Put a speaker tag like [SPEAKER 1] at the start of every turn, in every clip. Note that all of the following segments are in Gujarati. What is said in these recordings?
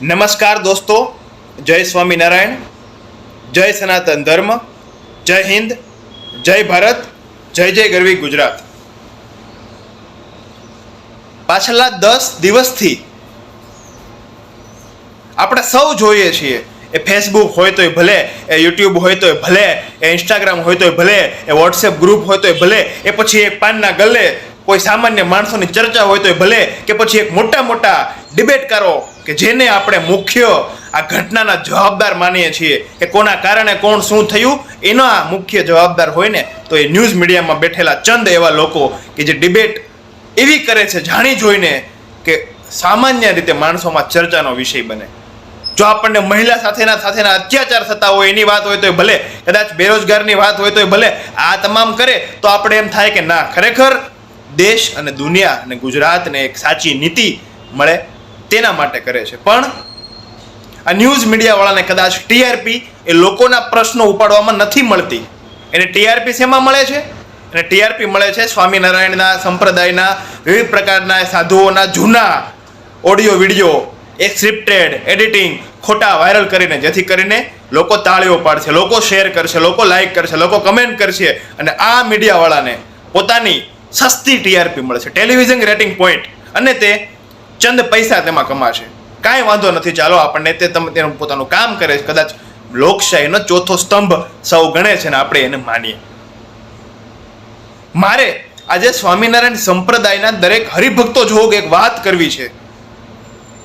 [SPEAKER 1] નમસ્કાર દોસ્તો, જય સ્વામિનારાયણ, જય સનાતન ધર્મ, જય હિન્દ, જય ભારત, જય જય ગરવી ગુજરાત. પાછલા દસ દિવસથી આપણે સૌ જોઈએ છીએ, એ ફેસબુક હોય તોય ભલે, એ યુટ્યુબ હોય તોય ભલે, એ ઇન્સ્ટાગ્રામ હોય તોય ભલે, એ વોટ્સએપ ગ્રુપ હોય તોય ભલે, એ પછી એક પાનના ગલ્લે કોઈ સામાન્ય માણસોની ચર્ચા હોય તોય ભલે કે પછી એક મોટા મોટા ડિબેટકારો કે જેને આપણે મુખ્ય આ ઘટનાના જવાબદાર માનીએ છીએ કે કોના કારણે કોણ શું થયું, એના મુખ્ય જવાબદાર હોય ને, તો એ ન્યૂઝ મીડિયામાં બેઠેલા ચંદ એવા લોકો કે જે ડિબેટ એવી કરે છે જાણી જોઈને કે સામાન્ય રીતે માણસોમાં ચર્ચાનો વિષય બને. જો આપણને મહિલા સાથેના સાથેના અત્યાચાર થતા હોય એની વાત હોય તો ભલે, કદાચ બેરોજગારની વાત હોય તો ભલે, આ તમામ કરે, તો આપણે એમ થાય કે ના, ખરેખર દેશ અને દુનિયા અને ગુજરાતને એક સાચી નીતિ મળે તેના માટે કરે છે. પણ આ ન્યૂઝ મીડિયાવાળાને કદાચ ટીઆરપી એ લોકોના પ્રશ્નો ઉપાડવામાં નથી મળતી. એને ટીઆરપી શેમાં મળે છે? અને ટીઆરપી મળે છે સ્વામિનારાયણના સંપ્રદાયના વિવિધ પ્રકારના સાધુઓના જૂના ઓડિયો, વીડિયો એ સ્ક્રિપ્ટેડ એડિટિંગ ખોટા વાયરલ કરીને, જેથી કરીને લોકો તાળીઓ પાડશે, લોકો શેર કરશે, લોકો લાઈક કરશે, લોકો કમેન્ટ કરશે અને આ મીડિયાવાળાને પોતાની સસ્તી ટીઆરપી મળે છે. ટેલિવિઝન રેટિંગ પોઈન્ટ અને તે ચંદ પૈસા તેમાં કમાશે. કાંઈ વાંધો નથી. ચાલો, આપણને તે તમે તેનું પોતાનું કામ કરે છે. કદાચ લોકશાહીનો ચોથો સ્તંભ સૌ ગણે છે ને આપણે એને માનીએ. મારે આજે સ્વામિનારાયણ સંપ્રદાયના દરેક હરિભક્તો જોગ એક વાત કરવી છે,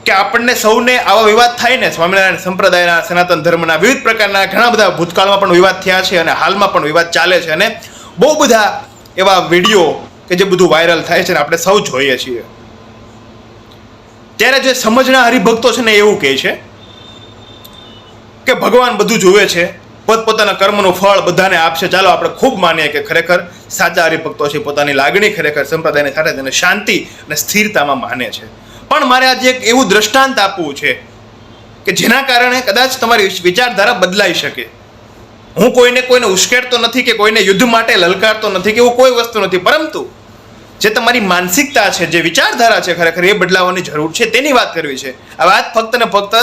[SPEAKER 1] કે આપણને સૌને આવા વિવાદ થાય ને, સ્વામિનારાયણ સંપ્રદાયના સનાતન ધર્મના વિવિધ પ્રકારના ઘણા બધા ભૂતકાળમાં પણ વિવાદ થયા છે અને હાલમાં પણ વિવાદ ચાલે છે અને બહુ બધા એવા વીડિયો કે જે બધું વાયરલ થાય છે ને આપણે સૌ જોઈએ છીએ. ત્યારે જે સમજના હરિભક્તો છે ને એવું કહે છે કે ભગવાન બધું જુએ છે, પોતપોતાના કર્મનું ફળ બધાને આપશે. ચાલો આપણે ખૂબ માનીએ કે ખરેખર સાચા હરિભક્તો છે, પોતાની લાગણી ખરેખર સંપ્રદાયની સાથે તેને શાંતિ અને સ્થિરતામાં માને છે. પણ મારે આજે એક એવું દ્રષ્ટાંત આપવું છે કે જેના કારણે કદાચ તમારી વિચારધારા બદલાઈ શકે. હું કોઈને કોઈને ઉશ્કેરતો નથી કે કોઈને યુદ્ધ માટે લલકારતો નથી કે એવું કોઈ વસ્તુ નથી. પરંતુ જે તમારી માનસિકતા છે, જે વિચારધારા છે ખરેખર એ બદલાવવાની જરૂર છે, તેની વાત કરવી છે. આ વાત ફક્ત ને ફક્ત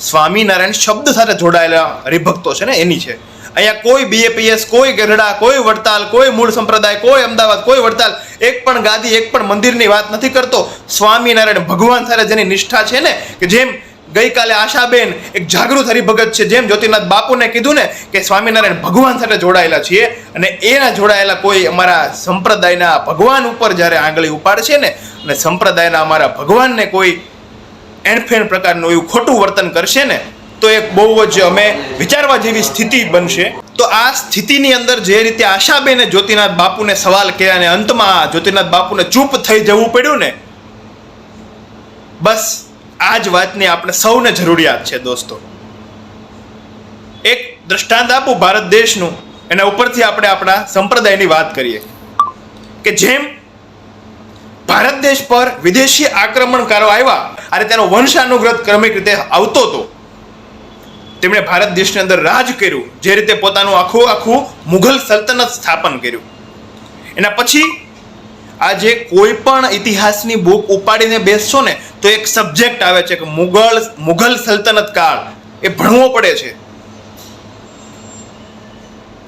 [SPEAKER 1] સ્વામિનારાયણ શબ્દ સાથે જોડાયેલા હરિભક્તો છે ને, એની છે. અહીંયા કોઈ બીએપીએસ કોઈ ગરડા કોઈ વડતાલ, કોઈ મૂળ સંપ્રદાય, કોઈ અમદાવાદ, કોઈ વડતાલ, એક પણ ગાદી, એક પણ મંદિરની વાત નથી કરતો. સ્વામિનારાયણ ભગવાન સાથે જેની નિષ્ઠા છે ને, કે જેમ ગઈકાલે આશાબેન એક જાગૃત હરિભગત છે, જેમ જ્યોતિનાથ બાપુને કીધું ને કે સ્વામિનારાયણ ભગવાન સાથે જોડાયેલા છીએ અને એના જોડાયેલા કોઈ અમારા સંપ્રદાયના ભગવાન ઉપર જ્યારે આંગળી ઉપાડશે ને, અને સંપ્રદાયના અમારા ભગવાનને કોઈ એણફેણ પ્રકારનું એવું ખોટું વર્તન કરશે ને, તો એક બહુ જ અમે વિચારવા જેવી સ્થિતિ બનશે. તો આ સ્થિતિની અંદર જે રીતે આશાબેને જ્યોતિનાથ બાપુને સવાલ કર્યા અને અંતમાં જ્યોતિનાથ બાપુને ચૂપ થઈ જવું પડ્યું ને, બસ આ જ વાતની આપણે સૌને જરૂરિયાત છે દોસ્તો. એક દ્રષ્ટાંત આપું ભારત દેશનું, એના ઉપરથી આપણે આપણા સંપ્રદાયની વાત કરીએ. કે જેમ ભારત દેશ પર વિદેશી આક્રમણકારો આવ્યા, અને તેનો વંશાનુગ્રત ક્રમિક રીતે આવતો હતો. તેમણે ભારત દેશની અંદર રાજ કર્યું, જે રીતે પોતાનું આખું આખું મુઘલ સલ્તનત સ્થાપન કર્યું. એના પછી આજે કોઈ પણ ઇતિહાસની બુક ઉપાડીને બેસશો ને, તો એક સબ્જેક્ટ આવે છે કે મુગલ, મુઘલ સલ્તનત કાળ. એ ભણવો પડે છે.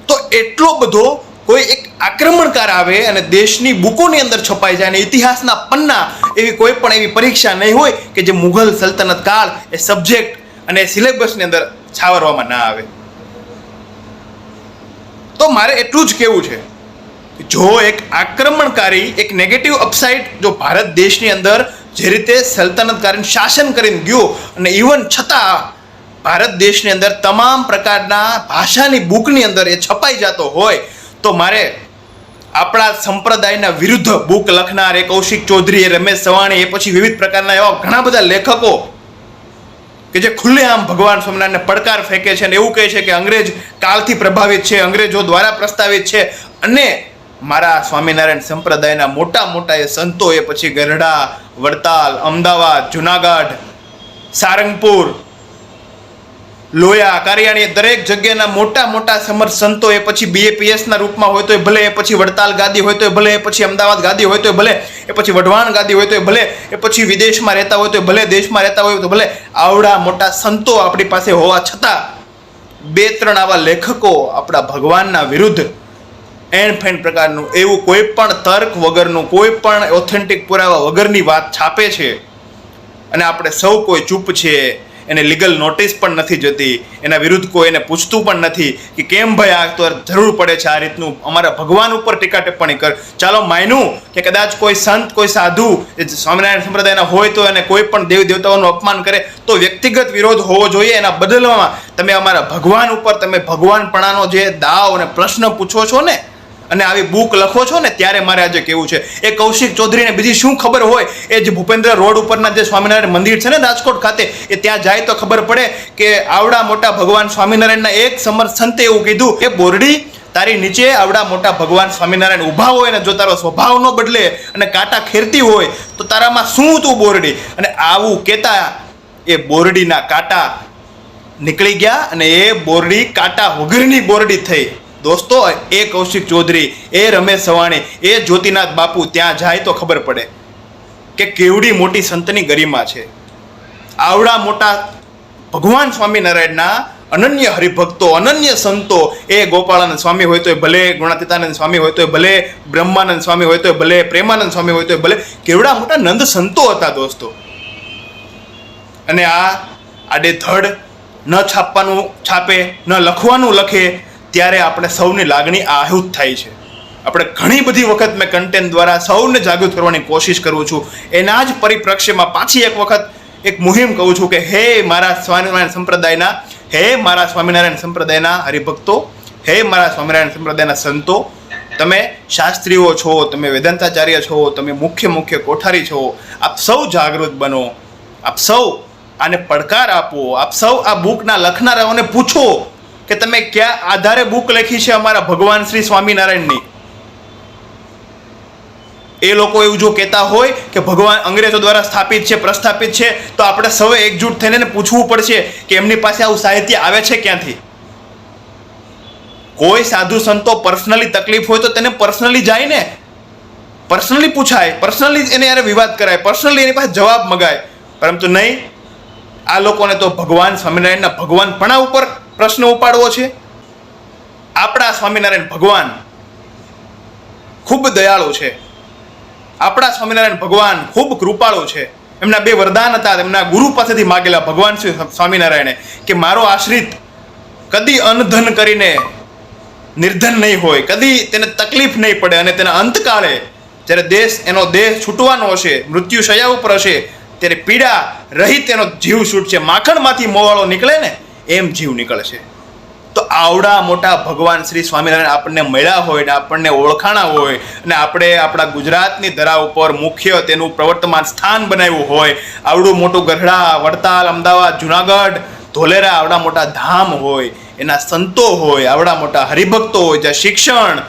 [SPEAKER 1] તો એટલો બધો કોઈ એક આક્રમણકાર આવે અને દેશની બુકોની અંદર છપાઈ જાય અને ઇતિહાસના પન્ના એવી કોઈ પણ એવી પરીક્ષા નહીં હોય કે જે મુઘલ સલ્તનત કાળ એ સબ્જેક્ટ અને સિલેબસની અંદર છાવરવામાં ના આવે. તો મારે એટલું જ કહેવું છે. જો એક આક્રમણકારી, એક નેગેટિવ અપસાઇડ જો ભારત દેશની અંદર જે રીતે સલ્તનતકારીને શાસન કરીને ગયો અને ઇવન છતાં ભારત દેશની અંદર તમામ પ્રકારના ભાષાની બુકની અંદર એ છપાઈ જતો હોય, તો મારે આપણા સંપ્રદાયના વિરુદ્ધ બુક લખનાર એ કૌશિક ચૌધરી, એ રમેશ સવાણી, એ પછી વિવિધ પ્રકારના એવા ઘણા બધા લેખકો કે જે ખુલ્લેઆમ ભગવાન સ્વામિનારાયણને પડકાર ફેંકે છે અને એવું કહે છે કે અંગ્રેજ કાળથી પ્રભાવિત છે, અંગ્રેજો દ્વારા પ્રસ્તાવિત છે અને મારા સ્વામિનારાયણ સંપ્રદાયના મોટા મોટા એ સંતો એ પછી ગરડા, વડતાલ, અમદાવાદ, જુનાગઢ, સારંગપુર, લોયા, કારિયાણી દરેક જગ્યાના મોટા મોટા સમર્થ સંતો એ પછી બીએપીએસના રૂપમાં હોય તો ભલે, એ પછી વડતાલ ગાદી હોય તો ભલે, એ પછી અમદાવાદ ગાદી હોય તો ભલે, એ પછી વઢવાણ ગાદી હોય તો ભલે, એ પછી વિદેશમાં રહેતા હોય તો ભલે, દેશમાં રહેતા હોય તો ભલે, આવડા મોટા સંતો આપણી પાસે હોવા છતાં બે ત્રણ આવા લેખકો આપણા ભગવાનના વિરુદ્ધ એન ફેન પ્રકારનું એવું કોઈ પણ તર્ક વગરનું, કોઈ પણ ઓથેન્ટિક પુરાવા વગરની વાત છાપે છે. અને આપણે સૌ કોઈ ચૂપ છે એને લીગલ નોટિસ પણ નથી જતી, એના વિરુદ્ધ કોઈ એને પૂછતું પણ નથી કે કેમ ભાઈ આ તો જરૂર પડે છે આ રીતનું, અમારા ભગવાન ઉપર ટીકા ટિપ્પણી કર. ચાલો માયનું કે કદાચ કોઈ સંત, કોઈ સાધુ એ સ્વામિનારાયણ સંપ્રદાયના હોય તો એને કોઈ પણ દેવી દેવતાઓનું અપમાન કરે, તો વ્યક્તિગત વિરોધ હોવો જોઈએ એના બદલવામાં. તમે અમારા ભગવાન ઉપર, તમે ભગવાનપણાનો જે દાવ અને પ્રશ્ન પૂછો છો ને અને આવી બુક લખો છો ને, ત્યારે મારે આજે કેવું છે. એ કૌશિક ચૌધરીને બીજી શું ખબર હોય, એ જ ભૂપેન્દ્ર રોડ ઉપરના જે સ્વામિનારાયણ મંદિર છે ને, રાજકોટ ખાતે, એ ત્યાં જાય તો ખબર પડે કે આવડા મોટા ભગવાન સ્વામિનારાયણના એક સમર્થ સંતે એવું કીધું કે, બોરડી, તારી નીચે આવડા મોટા ભગવાન સ્વામિનારાયણ ઊભા હોય ને, જો તારો સ્વભાવ ન બદલે અને કાંટા ખેરતી હોય, તો તારામાં શું તું બોરડી? અને આવું કહેતા એ બોરડીના કાંટા નીકળી ગયા અને એ બોરડી કાંટા વગરની બોરડી થઈ. દોસ્તો, એ કૌશિક ચૌધરી, એ રમેશ સવાણી, એ જ્યોતિનાથ બાપુ, ત્યાં જાય તો ખબર પડે કે કેવડી મોટી સંતની ગરિમા છે. આવડા મોટા ભગવાન સ્વામિનારાયણના અનન્ય હરિભક્તો, અનન્ય સંતો, એ ગોપાળાનંદ સ્વામી હોય તો ભલે, ગુણાતીતાનંદ સ્વામી હોય તો ભલે, બ્રહ્માનંદ સ્વામી હોય તો ભલે, પ્રેમાનંદ સ્વામી હોય તો ભલે, કેવડા મોટા નંદ સંતો હતા દોસ્તો. અને આ આડે ધડ ન છાપવાનું છાપે, ન લખવાનું લખે ત્યારે આપણે સૌની લાગણી આહુત થાય છે. આપણે ઘણી બધી વખત મેં કન્ટેન્ટ દ્વારા સૌને જાગૃત કરવાની કોશિશ કરું છું. એના જ પરિપ્રેક્ષ્યમાં પાછી એક વખત એક મુહિમ કહું છું કે, હે મારા સ્વામિનારાયણ સંપ્રદાયના, હે મારા સ્વામિનારાયણ સંપ્રદાયના હરિભક્તો, હે મારા સ્વામિનારાયણ સંપ્રદાયના સંતો, તમે શાસ્ત્રીઓ છો, તમે વેદાંતાચાર્ય છો, તમે મુખ્ય મુખ્ય કોઠારી છો, આપ સૌ જાગૃત બનો, આપ સૌ આને પડકાર આપો, આપ સૌ આ બુકના લખનારાઓને પૂછો કે તમે ક્યાં આધારે બુક લખી છે અમારા ભગવાન શ્રી સ્વામિનારાયણની? એ લોકો એવું જો કહેતા હોય કે ભગવાન અંગ્રેજો દ્વારા સ્થાપિત છે, પ્રસ્થાપિત છે, તો આપણે સૌએ એકજૂટ થઈને પૂછવું પડશે કે એમની પાસે આવું સાહિત્ય આવે છે ક્યાંથી? કોઈ સાધુ સંતો પર્સનલી તકલીફ હોય તો તેને પર્સનલી જાય ને? પર્સનલી પૂછાય, પર્સનલી એને યારે વિવાદ કરાય, પર્સનલી એની પાસે જવાબ મગાય. પરંતુ નહીં, આ લોકોને તો ભગવાન સ્વામિનારાયણના ભગવાન ભગવાનપણા ઉપર પ્રશ્ન ઉપાડવો છે? આપણા સ્વામિનારાયણ ભગવાન ખૂબ દયાળુ છે. આપણા સ્વામિનારાયણ ભગવાન ખૂબ કૃપાળુ છે. એમના બે વરદાન હતા. એમના ગુરુ પાસેથી માગેલા ભગવાન શ્રી સ્વામિનારાયણે કે મારો આશ્રિત કદી અનધન કરીને નિર્ધન નહીં હોય. કદી તેને તકલીફ નહીં પડે અને તેના અંતકાળે જ્યારે દેશ, એનો દેહ છૂટવાનો હશે, મૃત્યુ શયા ઉપર હશે, ત્યારે પીડા રહિત એનો જીવ છૂટશે, માખણમાંથી મોવાળો નીકળે ને એમ જીવ નીકળશે તો આવડા મોટા ભગવાન શ્રી સ્વામિનારાયણ આપણને મળ્યા હોય ને આપણને ઓળખાણા હોય અને આપણે આપણા ગુજરાતની ધરા ઉપર મુખ્ય તેનું પ્રવર્તમાન સ્થાન બનાવ્યું હોય, આવડું મોટું ગઢડા, વડતાલ, અમદાવાદ, જુનાગઢ, ધોલેરા આવડા મોટા ધામ હોય, એના સંતો હોય, આવડા મોટા હરિભક્તો હોય, જ્યાં શિક્ષણ,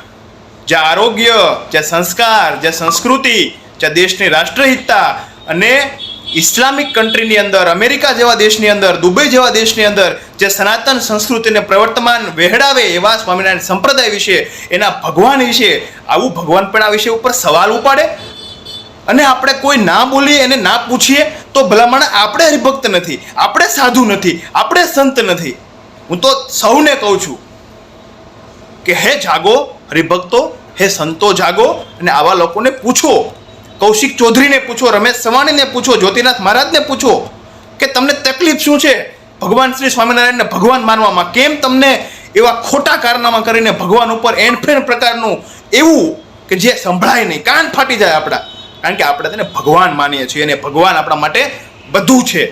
[SPEAKER 1] જ્યાં આરોગ્ય, જ્યાં સંસ્કાર, જ્યાં સંસ્કૃતિ, જ્યાં દેશની રાષ્ટ્રહિતતા અને ઇસ્લામિક કન્ટ્રીની અંદર, અમેરિકા જેવા દેશની અંદર, દુબઈ જેવા દેશની અંદર જે સનાતન સંસ્કૃતિને પ્રવર્તમાન વહેડાવે એવા સ્વામિનારાયણ સંપ્રદાય વિશે, એના ભગવાન વિશે, આવું ભગવાન પણ આ વિશે ઉપર સવાલ ઉપાડે. અને આપણે કોઈ ના બોલીએ, એને ના પૂછીએ, તો ભલામણ આપણે હરિભક્ત નથી, આપણે સાધુ નથી, આપણે સંત નથી. હું તો સૌને કહું છું કે હે જાગો હરિભક્તો, હે સંતો જાગો અને આવા લોકોને પૂછો. કૌશિક ચૌધરીને પૂછો, રમેશ સવાણીને પૂછો, જ્યોતિનાથ મહારાજને પૂછો કે તમને તકલીફ શું છે? ભગવાન શ્રી સ્વામિનારાયણને ભગવાન માનવામાં કેમ તમને એવા ખોટા કારનામા કરીને ભગવાન ઉપર એનફેન પ્રકારનું એવું કે જે સંભળાય નહીં? કાન ફાટી જાય આપણા. કારણ કે આપણે તેને ભગવાન માનીએ છીએ અને ભગવાન આપણા માટે બધું છે.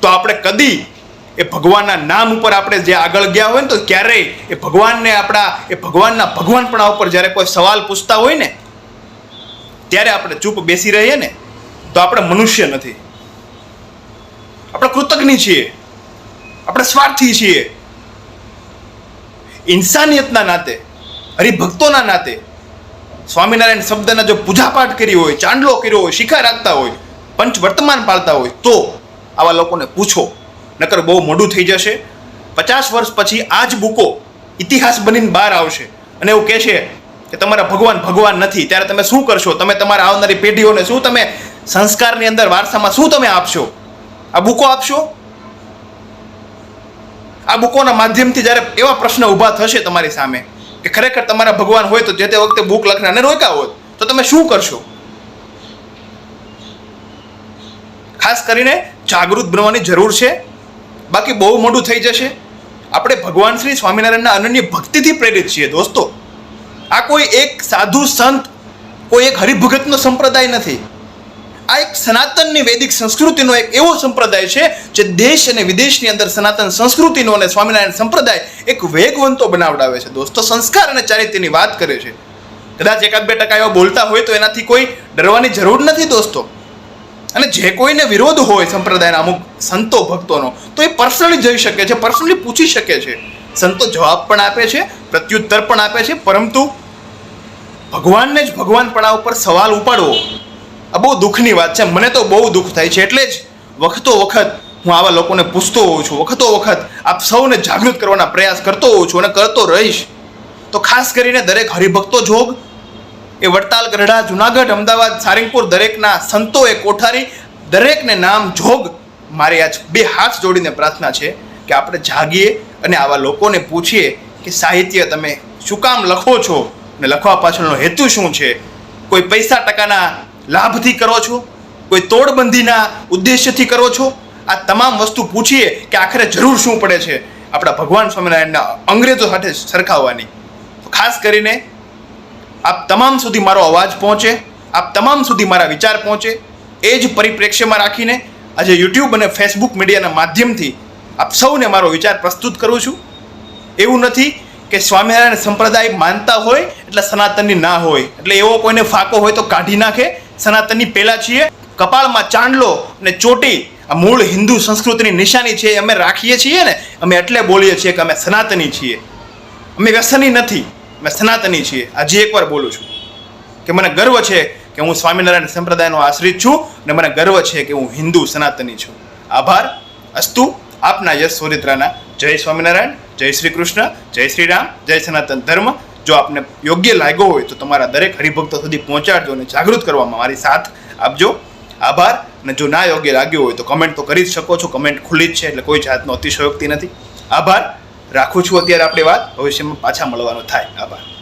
[SPEAKER 1] તો આપણે કદી એ ભગવાનના નામ ઉપર આપણે જે આગળ ગયા હોય ને તો ક્યારેય એ ભગવાનને આપણા, એ ભગવાનના ભગવાનપણા ઉપર જ્યારે કોઈ સવાલ પૂછતા હોય ને ત્યારે આપણે ચૂપ બેસી રહીએ ને, તો આપણે મનુષ્ય નથી. આપણે કૃતજ્ઞ છીએ. આપણે સ્વાર્થી છીએ. ઇન્સાનિયતના નાતે, હરિભક્તોના નાતે, સ્વામિનારાયણ શબ્દના જો પૂજાપાઠ કરી હોય ચાંદલો કર્યો હોય, શિખા રાખતા હોય, પંચ વર્તમાન પાળતા હોય, તો આવા લોકોને પૂછો. નકર બહુ મોડું થઈ જશે. પચાસ વર્ષ પછી આ જ બુકો ઇતિહાસ બનીને બહાર આવશે. અને એવું કહેશે કે તમારા ભગવાન ભગવાન નથી, ત્યારે તમે શું કરશો? તમે તમારા આવનારી પેઢીઓને શું તમે સંસ્કારની અંદર વારસામાં શું તમે આપશો? આ બુકો આપશો? આ બુકોના માધ્યમથી જ્યારે એવા પ્રશ્ન ઊભા થશે તમારી સામે કે ખરેખર તમારા ભગવાન હોય તો જે તે વખતે બુક લખનારને રોક્યા હોત, તો તમે શું કરશો? ખાસ કરીને જાગૃત બનવાની જરૂર છે. બાકી બહુ મોટું થઈ જશે. આપણે ભગવાન શ્રી સ્વામિનારાયણના અનન્ય ભક્તિથી પ્રેરિત છીએ દોસ્તો. આ કોઈ એક સાધુ સંત, કોઈ એક હરિભગતનો સંપ્રદાય નથી. આ એક સનાતનની વૈદિક સંસ્કૃતિનો એક એવો સંપ્રદાય છે જે દેશ અને વિદેશની અંદર સનાતન સંસ્કૃતિનો અને સ્વામિનારાયણ સંપ્રદાય એક વેગવંતો બનાવડાવે છે. દોસ્તો, સંસ્કાર અને ચારિત્યની વાત કરે છે. કદાચ એકાદ બે ટકા એવા બોલતા હોય તો એનાથી કોઈ ડરવાની જરૂર નથી દોસ્તો. અને જે કોઈને વિરોધ હોય સંપ્રદાયના અમુક સંતો, ભક્તોનો, તો એ પર્સનલી જઈ શકે છે, પર્સનલી પૂછી શકે છે. સંતો જવાબ પણ આપે છે, પ્રત્યુત્તર પણ આપે છે, પરંતુ ભગવાનને જ ભગવાનપણા ઉપર સવાલ ઉપાડવો. આ બહુ દુઃખની વાત છે. મને તો બહુ દુઃખ થાય છે. એટલે જ વખતો વખત હું આવા લોકોને પૂછતો હોઉં છું. વખતો વખત આપ સૌને જાગૃત કરવાના પ્રયાસ કરતો હોઉં છું અને કરતો રહીશ. તો ખાસ કરીને દરેક હરિભક્તો જોગ, એ વડતાલ, ગઢડા, જુનાગઢ, અમદાવાદ, સારંગપુર દરેકના સંતો એ કોઠારી, દરેકને નામ જોગ. મારી આજ બે હાથ જોડીને પ્રાર્થના છે કે આપણે જાગીએ અને આવા લોકોને પૂછીએ કે સાહિત્ય તમે શું કામ લખો છો? ને લખવા પાછળનો હેતુ શું છે? કોઈ પૈસા ટકાના લાભથી કરો છો? કોઈ તોડબંધીના ઉદ્દેશ્યથી કરો છો? આ તમામ વસ્તુ પૂછીએ કે આખરે જરૂર શું પડે છે? આપણા ભગવાન સ્વામિનારાયણના અંગ્રેજો સાથે સરખાવવાની. ખાસ કરીને આપ તમામ સુધી મારો અવાજ પહોંચે, આપ તમામ સુધી મારા વિચાર પહોંચે, એ જ પરિપ્રેક્ષ્યમાં રાખીને આજે યુટ્યુબ અને ફેસબુક મીડિયાના માધ્યમથી આપ સૌને મારો વિચાર પ્રસ્તુત કરું છું. એવું નથી કે સ્વામિનારાયણ સંપ્રદાય માનતા હોય એટલે સનાતનની ના હોય. એટલે એવો કોઈને ફાકો હોય તો કાઢી નાખે. સનાતનની પહેલા છીએ. કપાળમાં ચાંદલો અને ચોટી આ મૂળ હિન્દુ સંસ્કૃતિની નિશાની છે અમે રાખીએ છીએ ને, અમે એટલે બોલીએ છીએ કે અમે સનાતની છીએ. અમે વ્યસની નથી, અમે સનાતની છીએ. આજે એકવાર બોલું છું કે મને ગર્વ છે કે હું સ્વામિનારાયણ સંપ્રદાયનો આશ્રિત છું અને મને ગર્વ છે કે હું હિન્દુ સનાતની છું. આભાર. અસ્તુ. આપના યશ સોરિત્રાના જય સ્વામિનારાયણ, જય શ્રી કૃષ્ણ, જય શ્રી રામ, જય સનાતન ધર્મ. જો આપને યોગ્ય લાગ્યો હોય તો તમારા દરેક હરિભક્તો સુધી પહોંચાડજો અને જાગૃત કરવામાં મારી સાથ આપજો. આભાર. અને જો ના યોગ્ય લાગ્યો હોય તો કમેન્ટ તો કરી જ શકો છો. કમેન્ટ ખુલ્લી જ છે એટલે કોઈ જાતનો અતિશયોક્તિ નથી. આભાર. રાખું છું અત્યારે આપણી વાત. ભવિષ્યમાં પાછા મળવાનો થાય. આભાર.